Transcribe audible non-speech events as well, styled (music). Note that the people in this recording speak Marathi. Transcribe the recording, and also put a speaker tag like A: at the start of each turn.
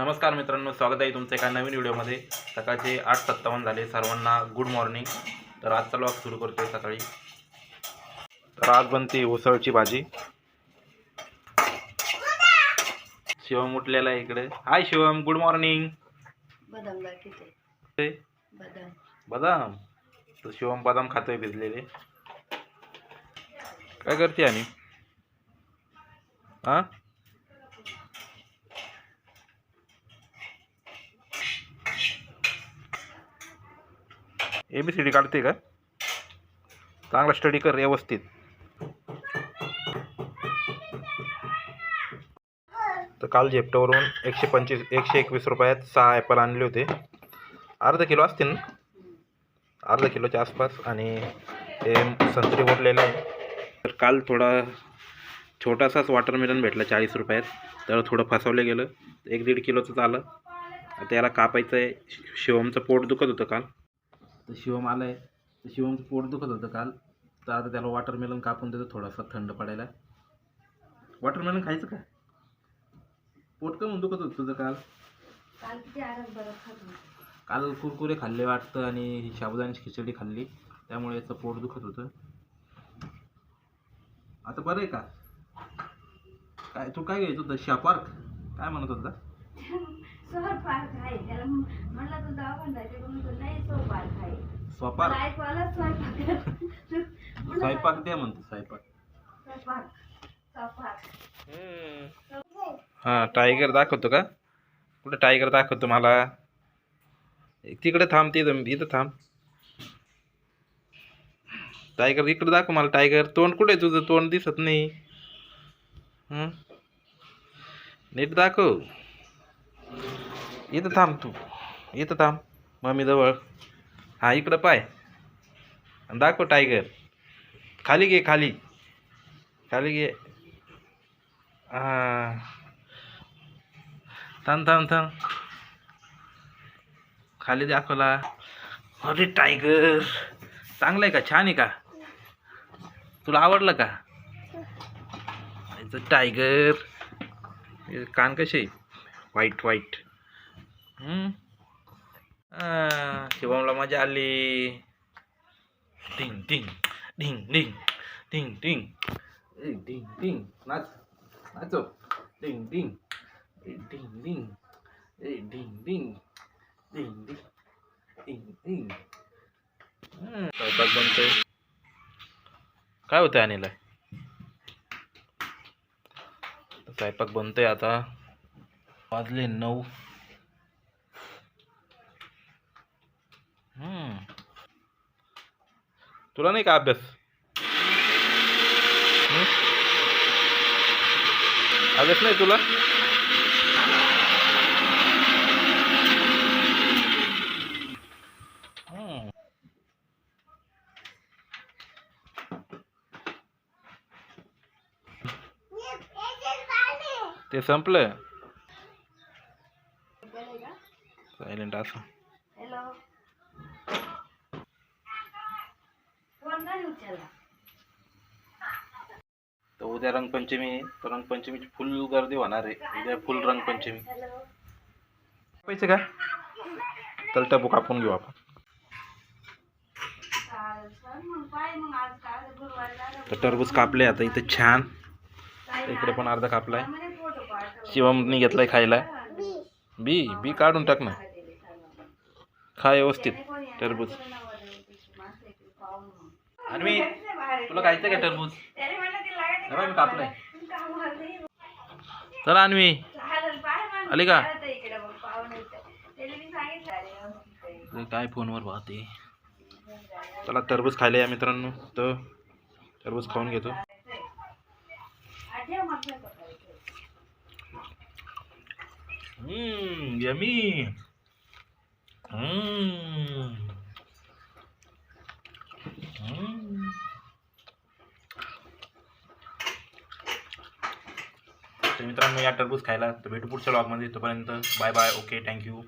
A: नमस्कार मित्रांनो स्वागत आहे तुमचं एका नवीन व्हिडिओमध्ये. सकाळचे आठ सत्तावन्न झाले सर्वांना गुड मॉर्निंग तर आजचा लॉग सुरू करतोय सकाळी. तर आज बनते उसळची भाजी. शिवम उठलेला आहे इकडे. हाय शिवम गुड मॉर्निंग
B: बदाम दाखवते बदाम.
A: बदाम? तर शिवम बदाम खातोय भिजलेले. काय करते आणि? हां ए बी सी डी काढते का? चांगला स्टडी कर व्यवस्थित. तर काल झेप्टोवरून एकशे पंचवीस एकशे एकवीस रुपयात सहा ॲपल आणले होते. अर्धा किलो असतील ना? अर्धा किलोच्या आसपास आणि ते संत्री उरलेलं आहे. तर काल थोडा छोटासाच वॉटरमेलन भेटला चाळीस रुपयात. तर थोडं फसवलं गेलं. एक दीड किलोचंच आलं त्याला कापायचं आहे शिवमचं पोट दुखत होतं काल. तर शिवम आलं आहे तर शिवमचं पोट दुखत होतं काल. तर आता त्याला वॉटरमेलन कापून देतो थोडासा थंड पडायला. वॉटरमेलन खायचं का? पोट का म्हणून दुखत होतं तुझं काल?
B: काल किती आराम बरं खात होते.
A: काल कुरकुरे खाल्ले वाटतं आणि साबुदाण्याची खिचडी खाल्ली. त्यामुळे याचं पोट दुखत होतं. आता बरं आहे का? काय तू काय घ्यायचं होतं? शापार्क काय म्हणत होता? (laughs)
B: सोहर पार्क आहे त्याला म- म्हणलं तू दवाखान्यात जायचं म्हणतो नाही सोहर पार्क आहे मला
A: स्वपार्क
B: स्वयंपाक
A: द्या म्हणतो स्वयंपाक
B: स्वयंपाक स्वयंपाक
A: हाँ टायगर दाखवतो का? कुठं टायगर दाखवतो मला तिकडे थांब तिथं इथं थांब. टायगर इकडे दाखव मला टायगर तोंड कुठे तुझं? तोंड दिसत नाही. नीट दाखव. इथं थांब तू. इथं थांब. मम्मी जवळ. हा इकडं पाय. आणि दाखव टायगर खाली घे खाली. खाली घे. हा. थांब थांब थांब. खाली दाखवला. अरे टायगर चांगलं आहे का? छान आहे का? तुला आवडलं का? टायगर हे कान कसे? आहे व्हाईट व्हाईट शिवमला मजा आली टिंग टिंग ढिंग ढिंग ढिंग टिंग ए, टिंग टिंग नाच नाचो ढिंग टिंग ए, टिंग टिंग ए, टिंग टिंग ढिंग ढिंग टिंग टिंग हम्म, स्वयंपाक बनतोय काय होतं अनिला स्वयंपाक बनतोय आता वाजले नऊ हम्म. तुला नाही का अभ्यास? अभ्यास नाही तुला? ते संपलं सायलेंट असं. तर उद्या रंगपंचमी आहे. तर रंगपंचमीची फुल गर्दी होणार आहे. उद्या फुल रंगपंचमी. पैसे का? चल टबू कापून घेऊ आपण. तर टरबूज कापले आता इथे छान. इकडे पण अर्धा कापलाय. शिवमनी घेतलाय खायला. बी बी काढून टाक ना. खा व्यवस्थित टरबूज. आणि मी तुला खायचं का टरबूज मी कापलंय. चल आणवी आली का? काय. फोनवर पाहते. चला टरबूज खायला या मित्रांनो. तर टरबूज खाऊन घेतो. हम्म यमी. हम्म. तर मित्रांनो या टरबूज खायला तर भेटू पुढच्या ब्लॉगमध्ये तोपर्यंत बाय बाय ओके थँक्यू